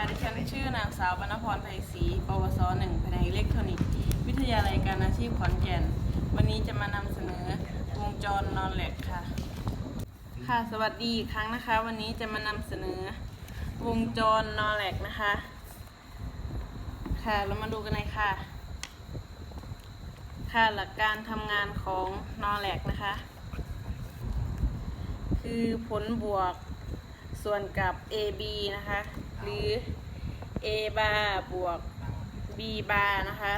ค่ะดิฉันชื่อนางสาวบรรพรไพศรีปวสหนึ่งแผนกอิเล็กทรอนิกส์ วิทยาลัยการอาชีพขอนแก่น วันนี้จะมานำเสนอวงจรนอนแลกค่ะ ค่ะสวัสดีอีกครั้งนะคะ วันนี้จะมานำเสนอวงจรนอนแหลกนะคะ ค่ะเรามาดูกันเลยค่ะ ค่ะหลักการทำงานของนอแลกนะคะ คือผลบวกส่วนกับ AB นะคะ หรือ A bar บวก B bar นะคะ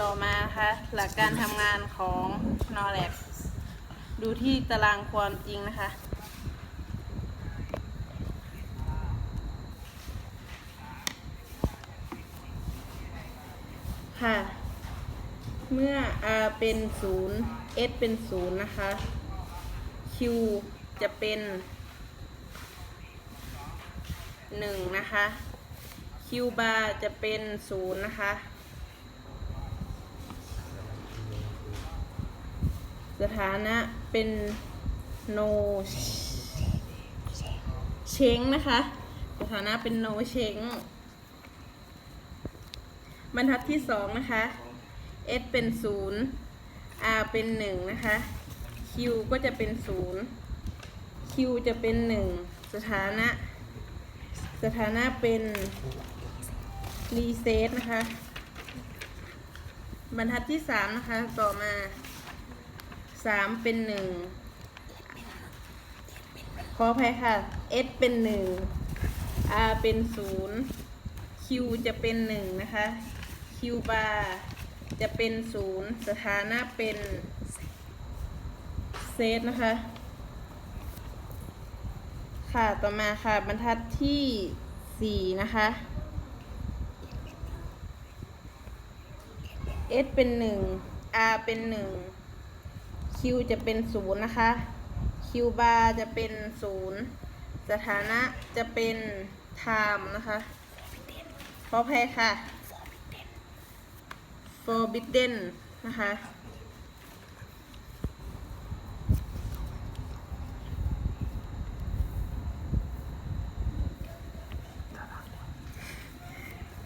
ต่อมานะคะหลักการทำงานของนอแลกดูที่ตารางความจริงนะคะค่ะ เมื่อ r เป็น 0 s เป็น 0 นะคะ q จะเป็น1นะคะ q bar จะเป็น0นะคะสถานะเป็น no เช้งนะคะสถานะเป็น no เช้งบรรทัดที่สองนะคะ s เป็นศูนย์ r เป็นหนึ่งนะคะ q ก็จะเป็นศูนย์ q จะเป็นหนึ่งสถานะ สถานะเป็นรีเซ็ตนะคะ บรรทัดที่สามนะคะ ต่อมาสามเป็นหนึ่งขออภัยค่ะ s เป็นหนึ่ง r เป็นศูนย์ q จะเป็นหนึ่งนะคะ q bar จะเป็นศูนย์สถานะเป็น ซตนะคะ ค่ะต่อมาค่ะบรรทัดที่สี่นะคะ s เป็นหนึ่ง r เป็นหนึ่ง q จะเป็นศูนย์นะคะ q bar จะเป็นศูนย์สถานะจะเป็น time นะคะขออภัยค่ะ forbidden นะคะ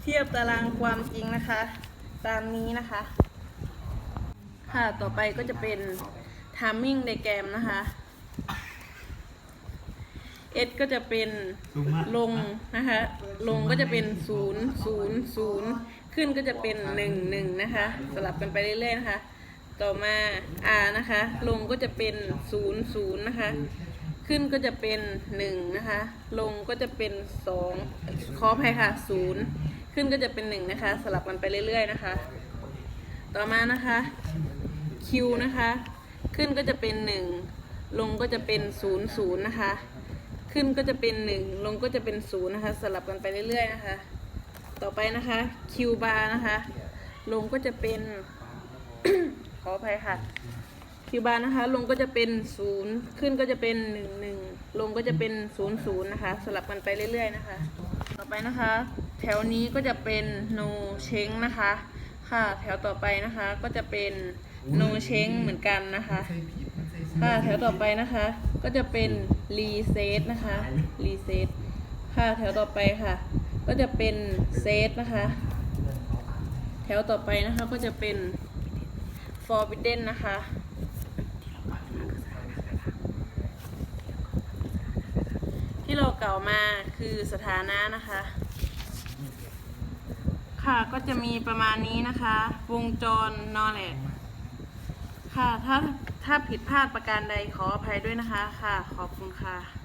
เทียบตารางความจริงนะคะ ตามนี้นะคะ ค่ะต่อไปก็จะเป็น timing diagram นะคะ S ก็จะเป็นลงนะคะลงก็จะเป็นศูนย์ศูนย์ศูนย์ขึ้นก็จะเป็นหนึ่งหนึ่งนะคะสลับกันไปเรื่อยๆนะคะ ต่อมา R นะคะ ลงก็จะเป็นศูนย์ศูนย์นะคะ ขึ้นก็จะเป็นหนึ่งนะคะ ลงก็จะเป็นสองขออภัยค่ะศูนย์ ขึ้นก็จะเป็นหนึ่งนะคะ สลับกันไปเรื่อยๆนะคะ ต่อมานะคะ Q นะคะ ขึ้นก็จะเป็นหนึ่งลงก็จะเป็นศูนย์ศูนย์นะคะ ขึ้นก็จะเป็นหนึ่งลงก็จะเป็นศูนย์นะคะ สลับกันไปเรื่อยๆนะคะ ต่อไปนะคะ Q bar นะคะ ลงก็จะเป็น ขออภัยค่ะ Q bar นะคะ ลงก็จะเป็นศูนย์ขึ้นก็จะเป็นหนึ่งหนึ่งลงก็จะเป็นศูนย์ศูนย์นะคะ สลับกันไปเรื่อยๆนะคะ ต่อไปนะคะ แถวนี้ก็จะเป็น no เช้งนะคะ ค่ะ แถวต่อไปนะคะก็จะเป็น no เช้งเหมือนกันนะคะ ค่ะ แถวต่อไปนะคะ ก็จะเป็นรีเซตนะคะรีเซตค่ะ แถวต่อไปค่ะ ก็จะเป็นเซตนะคะ แถวต่อไปนะคะก็จะเป็น forbidden นะคะที่เราเกล่าวมาคือสถานะนะคะ ค่ะก็จะมีประมาณนี้นะคะ วงจรนอและค่ะ ถ้าถ้าผิดพลาดประการใดขออภัยด้วยนะคะ ค่ะ ขอบคุณค่ะ